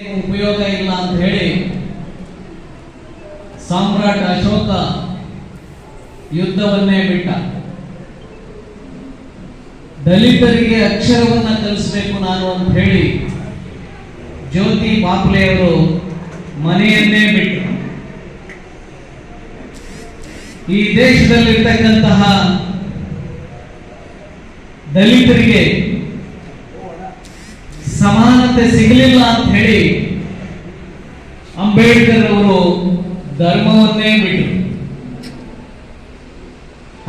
ಉಪಯೋಗ ಇಲ್ಲ ಅಂತ ಹೇಳಿ ಸಾಮ್ರಾಟ್ ಅಶೋಕ ಯುದ್ಧವನ್ನೇ ಬಿಟ್ಟ. ದಲಿತರಿಗೆ ಅಕ್ಷರವನ್ನ ಕಲಿಸಬೇಕು ನಾನು ಅಂತ ಹೇಳಿ ಜ್ಯೋತಿ ಬಾಪ್ಲೆಯವರು ಮನೆಯನ್ನೇ ಬಿಟ್ಟರು ಈ ದೇಶದಲ್ಲಿರ್ತಕ್ಕಂತಹ ದಲಿತರಿಗೆ ಸಮಾನತೆ ಸಿಗಲಿಲ್ಲ ಅಂತ ಹೇಳಿ ಅಂಬೇಡ್ಕರ್ ಅವರು ಧರ್ಮವನ್ನೇ ಬಿಟ್ಟರು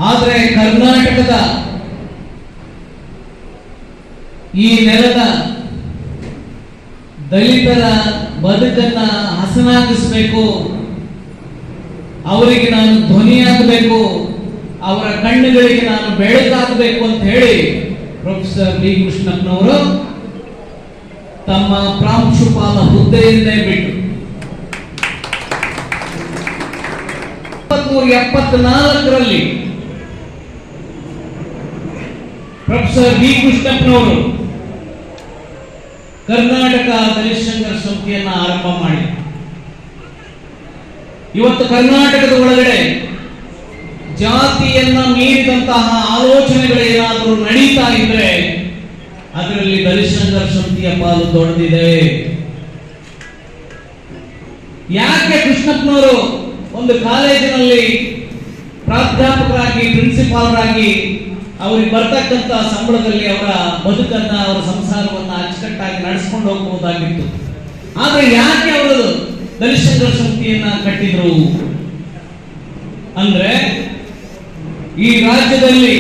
ಆದರೆ ಕರ್ನಾಟಕದ ಈ ನೆಲದ ದಲಿತರ ಬದುಕನ್ನ ಹಸನಾಗಿಸಬೇಕು, ಅವರಿಗೆ ನಾನು ಧ್ವನಿಯಾಗಬೇಕು ಅವರ ಕಣ್ಣುಗಳಿಗೆ ನಾನು ಬೆಳಕಾಗಬೇಕು ಅಂತ ಹೇಳಿ ಪ್ರೊಫೆಸರ್ ಬಿ ಕೃಷ್ಣಪ್ಪನವರು ತಮ್ಮ ಪ್ರಾಂಶುಪಾಲ ಹುದ್ದೆಯನ್ನೇ ಬಿಟ್ಟು ಎಪ್ಪತ್ನಾಲ್ಕರಲ್ಲಿ ಪ್ರೊಫೆಸರ್ ಬಿ ಕೃಷ್ಣಪ್ಪನವರು ಕರ್ನಾಟಕ ದಲಿತ ಸಂಘರ್ಷ ಆರಂಭ ಮಾಡಿ. ಇವತ್ತು ಕರ್ನಾಟಕದ ಒಳಗಡೆ ಜಾತಿಯನ್ನ ಮೀರಿದಂತಹ ಆಲೋಚನೆಗಳು ಏನಾದರೂ ನಡೀತಾ ಇದ್ರೆ ಅದರಲ್ಲಿ ದಲಿತ ಸಂತಿಯ ಪಾಲು ದೊಡ್ಡದಿದೆ ಯಾಕೆ ಕೃಷ್ಣಪ್ಪನವರು ಒಂದು ಕಾಲೇಜಿನಲ್ಲಿ ಪ್ರಾಧ್ಯಾಪಕರಾಗಿ, ಪ್ರಿನ್ಸಿಪಾಲರಾಗಿ ಅವ್ರಿಗೆ ಬರ್ತಕ್ಕಂಥ ಸಂಬಳದಲ್ಲಿ ಅವರ ಬದುಕನ್ನ, ಅವರ ಸಂಸಾರವನ್ನ ಅಚ್ಚುಕಟ್ಟಾಗಿ ನಡೆಸ್ಕೊಂಡು ಹೋಗಬಹುದಾಗಿತ್ತು. ಆದ್ರೆ ಯಾಕೆ ಅವರು ದಲಿತ ಸಂತಿಯನ್ನ ಕಟ್ಟಿದ್ರು? ಅಂದ್ರೆ ಈ ರಾಜ್ಯದಲ್ಲಿ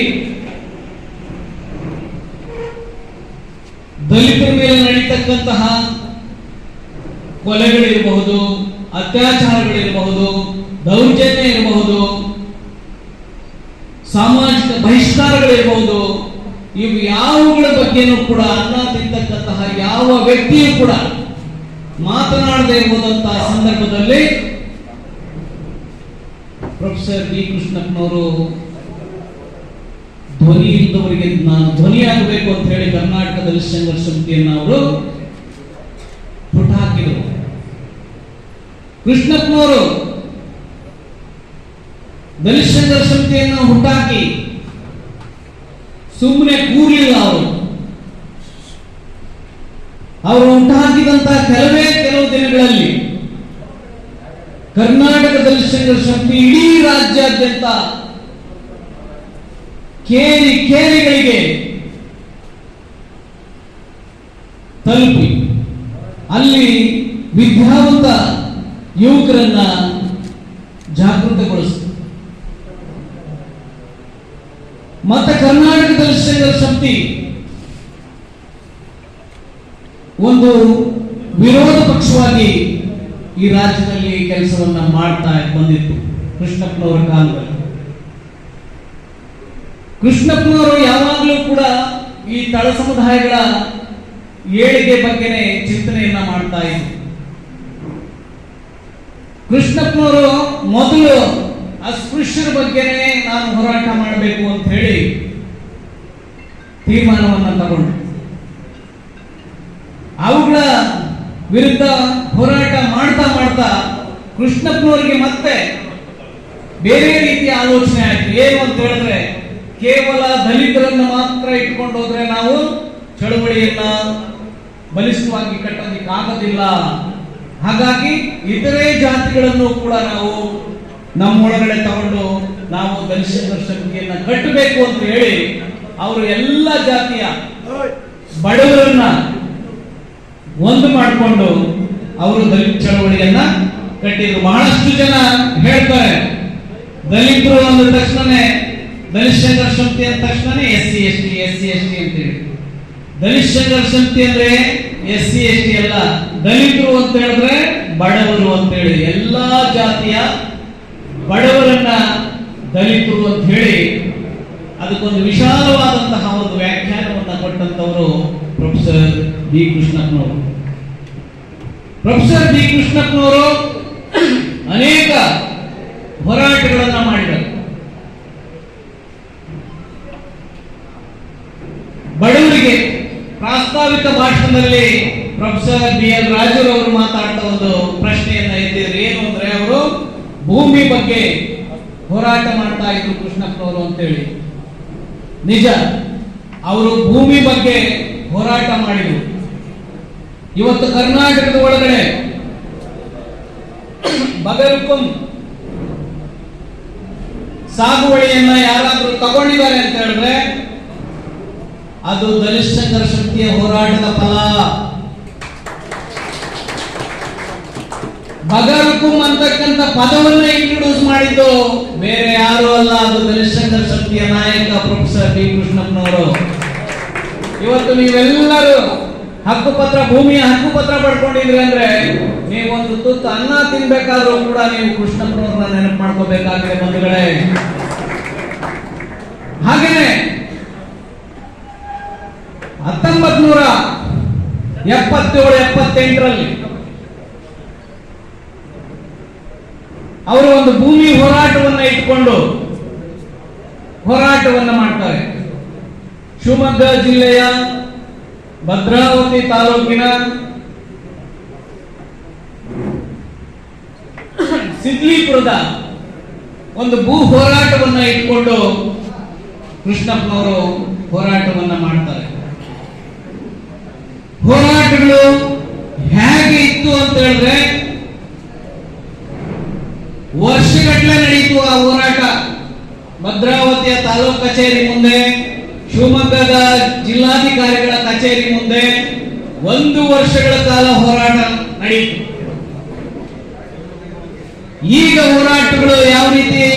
ದಲಿತರ ಮೇಲೆ ನಡೀತಕ್ಕಂತಹ ಕೊಲೆಗಳಿರಬಹುದು, ಅತ್ಯಾಚಾರಗಳಿರಬಹುದು, ದೌರ್ಜನ್ಯ ಇರಬಹುದು, ಸಾಮಾಜಿಕ ಬಹಿಷ್ಕಾರಗಳಿರಬಹುದು, ಇವು ಯಾವುಗಳ ಬಗ್ಗೆನೂ ಕೂಡ ಅನ್ನ ತಿಂತಕ್ಕಂತಹ ಯಾವ ವ್ಯಕ್ತಿಯೂ ಕೂಡ ಮಾತನಾಡದೇ ಇರುವುದಂತಹ ಸಂದರ್ಭದಲ್ಲಿ ಪ್ರೊಫೆಸರ್ ಬಿ ಕೃಷ್ಣಪ್ಪನವರು ಧ್ವನಿ ಇದ್ದವರಿಗೆ ನಾನು ಧ್ವನಿಯಾಗಬೇಕು ಅಂತ ಹೇಳಿ ಕರ್ನಾಟಕ ದಲಿತ ಸಂಘರ್ಷ ಸಮಿತಿಯನ್ನು ಅವರು ಹುಟ್ಟುಹಾಕಿದರು ಕೃಷ್ಣಪ್ಪನವರು ದಲಿತ ಸಂಘರ್ಷ ಹುಟ್ಟಾಕಿ ಸುಮ್ಮನೆ ಕೂರ್ಲಿಲ್ಲ ಅವರು. ಅವರು ಹುಟ್ಟಾಕಿದಂತಹ ಕೆಲವೇ ಕೆಲವು ದಿನಗಳಲ್ಲಿ ಕರ್ನಾಟಕ ಸಂಘರ್ಷ ಸಮಿತಿ ಇಡೀ ರಾಜ್ಯಾದ್ಯಂತ ಕೇರಿ ಕೇರಿಗಳಿಗೆ ತಲುಪಿ. ಅಲ್ಲಿ ವಿದ್ಯಾವಂತ ಯುವಕರನ್ನ ಜಾಗೃತಗೊಳಿಸ್ತು ಮತ್ತೆ ಕರ್ನಾಟಕದಲ್ಲಿ ಸೇರಿದ ಶಕ್ತಿ ಒಂದು ವಿರೋಧ ಪಕ್ಷವಾಗಿ ಈ ರಾಜ್ಯದಲ್ಲಿ ಕೆಲಸವನ್ನ ಮಾಡ್ತಾ ಬಂದಿತ್ತು ಕೃಷ್ಣಪ್ಪನವರ ಕಾಲದಲ್ಲಿ. ಕೃಷ್ಣಪ್ಪನವರು ಯಾವಾಗಲೂ ಕೂಡ ಈ ತಳ ಸಮುದಾಯಗಳ ಏಳಿಗೆ ಬಗ್ಗೆನೇ ಚಿಂತನೆಯನ್ನ ಮಾಡ್ತಾ ಇದ್ರು. ಕೃಷ್ಣಪ್ಪನವರು ಮೊದಲು ಅಸ್ಪೃಶ್ಯರ ಬಗ್ಗೆನೇ ನಾನು ಹೋರಾಟ ಮಾಡಬೇಕು ಅಂತ ಹೇಳಿ ತೀರ್ಮಾನವನ್ನ ತಗೊಂಡು. ಅವುಗಳ ವಿರುದ್ಧ ಹೋರಾಟ ಮಾಡ್ತಾ ಮಾಡ್ತಾ ಕೃಷ್ಣಪ್ಪನವರಿಗೆ ಮತ್ತೆ ಬೇರೆ ರೀತಿಯ ಆಲೋಚನೆ ಆಯ್ತು. ಏನು ಅಂತ ಹೇಳಿದ್ರೆ ಕೇವಲ ದಲಿತರನ್ನು ಮಾತ್ರ ಇಟ್ಕೊಂಡು ಹೋದ್ರೆ ನಾವು ಚಳುವಳಿಯನ್ನ ಬಲಿಷ್ಠವಾಗಿ ಕಟ್ಟೋದಿಕ್ಕೆ ಆಗೋದಿಲ್ಲ ಹಾಗಾಗಿ ಇತರೆ ಜಾತಿಗಳನ್ನು ಕೂಡ ನಾವು ನಮ್ಮೊಳಗಡೆ ತಗೊಂಡು ನಾವು ದಲಿತ ದರ್ಶಕಿಯನ್ನ ಕಟ್ಟಬೇಕು ಅಂತ ಹೇಳಿ ಅವರು ಎಲ್ಲ ಜಾತಿಯ ಬಡವರನ್ನ ಒಂದು ಮಾಡಿಕೊಂಡು ಅವರು ದಲಿತ ಚಳವಳಿಯನ್ನ ಕಟ್ಟಿದ್ರು. ಬಹಳಷ್ಟು ಜನ ಹೇಳ್ತಾರೆ, ದಲಿತರು ಅಂದ ತಕ್ಷಣನೇ ದಲಿತ ಸಮಿತಿ ಅಂದ ತಕ್ಷಣನೇ S C S T S C S T ಅಂತೇಳಿ ದಲಿತ ಸಂಘರ್ಷ ಶಕ್ತಿ ಅಂದ್ರೆ ಎಸ್ ಸಿ ಎಸ್ ಟಿ ಅಲ್ಲ, ದಲಿತರು ಅಂತ ಹೇಳಿದ್ರೆ ಬಡವರು ಅಂತ ಹೇಳಿ. ಎಲ್ಲಾ ಜಾತಿಯ ಬಡವರನ್ನ ದಲಿತರು ಅಂತ ಹೇಳಿ ಅದಕ್ಕೊಂದು ವಿಶಾಲವಾದಂತಹ ಒಂದು ವ್ಯಾಖ್ಯಾನವನ್ನ ಕೊಟ್ಟಂತವರು ಪ್ರೊಫೆಸರ್ ಬಿ ಕೃಷ್ಣಪ್ಪನವರು. ಪ್ರೊಫೆಸರ್ ಬಿ ಕೃಷ್ಣಪ್ಪನವರು ಅನೇಕ ಹೋರಾಟಗಳನ್ನ ಮಾಡಿದರು. ಬಡವರಿಗೆ ಪ್ರಾಸ್ತಾವಿಕ ಭಾಷಣದಲ್ಲಿ ಪ್ರೊಫೆಸರ್ ಬಿ ಎಲ್ ರಾಜುರವರು ಮಾತಾಡ್ತಾ ಒಂದು ಪ್ರಶ್ನೆಯನ್ನ ಎತ್ತಿದ್ರು. ಏನು ಅಂದ್ರೆ ಅವರು ಭೂಮಿ ಬಗ್ಗೆ ಹೋರಾಟ ಮಾಡ್ತಾ ಇದ್ರು ಕೃಷ್ಣಪ್ಪನವರು ಅಂತೇಳಿ. ನಿಜ, ಅವರು ಭೂಮಿ ಬಗ್ಗೆ ಹೋರಾಟ ಮಾಡಿದ್ರು. ಇವತ್ತು ಕರ್ನಾಟಕದ ಒಳಗಡೆ ಬಗಲ್ಕುಂ ಸಾಗುವಳಿಯನ್ನ ಯಾರಾದ್ರೂ ತಗೊಂಡಿದ್ದಾರೆ ಅಂತ ಹೇಳಿದ್ರೆ ಅದು ದಲಿತ ಸಂಘರ್ಷ ಶಕ್ತಿಯ ಹೋರಾಟದ ಫಲ. ಬಗಲ್ಕುಂ ಅಂತಕ್ಕಂಥ ಪದವನ್ನ ಇಂಟ್ರೊಡ್ಯೂಸ್ ಮಾಡಿದ್ದು. ಬೇರೆ ಯಾರು ಅಲ್ಲ, ಅದು ದಲಿತ ಸಂಘರ್ಷ ಶಕ್ತಿಯ ನಾಯಕ ಪ್ರೊಫೆಸರ್ ಡಿ ಕೃಷ್ಣಪ್ಪನವರು. ಇವತ್ತು ನೀವೆಲ್ಲರೂ ಹಕ್ಕುಪತ್ರ, ಭೂಮಿಯ ಹಕ್ಕುಪತ್ರ ಪಡ್ಕೊಂಡಿದ್ರಿ ಅಂದ್ರೆ ನೀವೊಂದು ತುತ್ತು ಅನ್ನ ತಿನ್ಬೇಕಾದ್ರೂ ಕೂಡ ನೀವು ಕೃಷ್ಣಪ್ಪನವ್ರನ್ನ ನೆನಪು ಮಾಡ್ಕೋಬೇಕಾಗಿದೆ ಬಂಧುಗಳೇ. ಹಾಗೇನೆ ಹತ್ತೊಂಬತ್ ನೂರ ಎಪ್ಪತ್ತೇಳು, ಎಪ್ಪತ್ತೆಂಟರಲ್ಲಿ ಅವರು ಒಂದು ಭೂಮಿ ಹೋರಾಟವನ್ನು ಇಟ್ಕೊಂಡು ಹೋರಾಟವನ್ನು ಮಾಡ್ತಾರೆ. ಶಿವಮೊಗ್ಗ ಜಿಲ್ಲೆಯ ಭದ್ರಾವತಿ ತಾಲೂಕಿನ ಸಿದ್ಲಿಪುರದ ಒಂದು ಭೂ ಹೋರಾಟವನ್ನು ಇಟ್ಕೊಂಡು ಕೃಷ್ಣಪ್ಪನವರು ಹೋರಾಟವನ್ನ ಮಾಡ್ತಾರೆ ಹೋರಾಟಗಳು ಹೇಗೆ ಇತ್ತು ಅಂತ ಹೇಳಿದ್ರೆ, ವರ್ಷಗಟ್ಟಲೆ ನಡೀತು ಆ ಹೋರಾಟ. ಭದ್ರಾವತಿಯ ತಾಲೂಕ್ ಕಚೇರಿ ಮುಂದೆ, ಶಿವಮೊಗ್ಗದ ಜಿಲ್ಲಾಧಿಕಾರಿಗಳ ಕಚೇರಿ ಮುಂದೆ ಒಂದು ವರ್ಷಗಳ ಕಾಲ ಹೋರಾಟ ನಡೆಯಿತು ಈಗ ಹೋರಾಟಗಳು ಯಾವ ರೀತಿ?